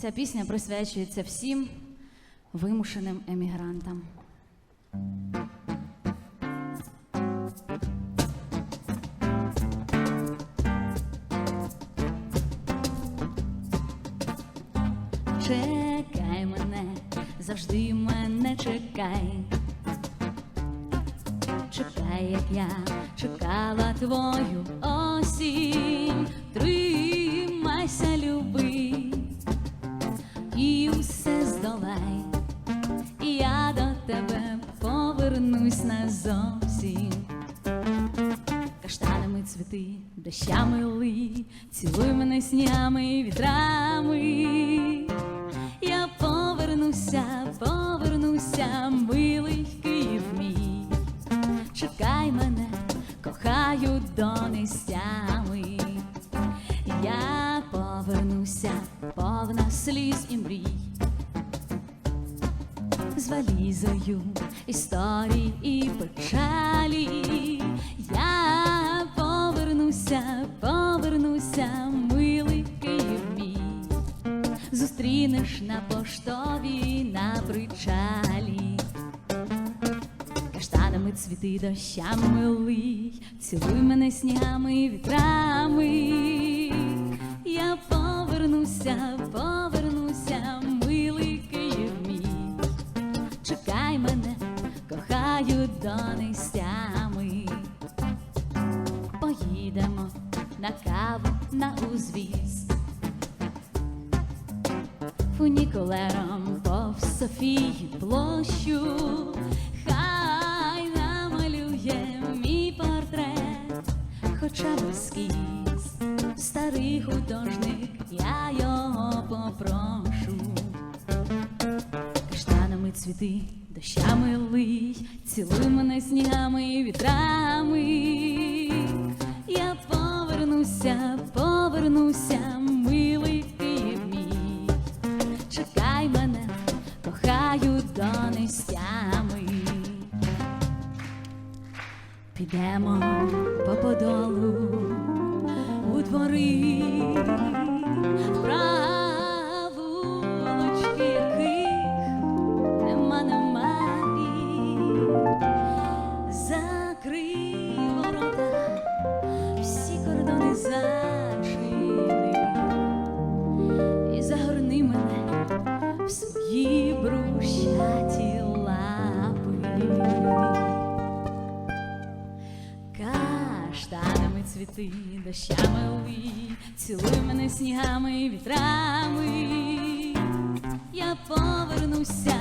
Ця пісня присвячується всім вимушеним емігрантам. Чекай мене, завжди мене чекай. Чекай, як я чекала твою осінь, тримайся, повернусь назовсім. Каштанами цвіти, дощами ли, цілуй мене снігами і вітрами. Я повернуся, повернуся, милий Київ мій. Чекай мене, кохаю донестями. Я повернуся, повна сліз і мрій. З валізою історій і печалі. Я повернуся, повернуся, милий Київ мій. Зустрінеш на поштовій на причалі. Каштанами цвіти дощами милий, цілуй мене снігами вітрами. Я повернуся, повернуся, донестями. Поїдемо на каву на узвіз. Фунікулером повз Софії площу, хай намалює мій портрет, хоча б ескіз, старий художник, я його попрошу. Каштанами цвіти, дощами лий, цілуй мене снігами і вітрами. Я повернуся, повернуся, милий Київ мій. Чекай мене, кохаю донестями. Підемо по подолу у двори, свої лапи. Каштанами цвіти, дощами лий, цілуй мене снігами вітрами. Я повернуся,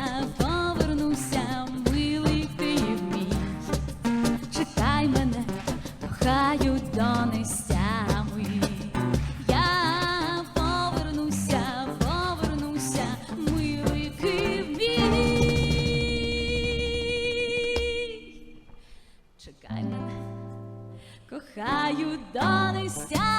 Кохаю донестями.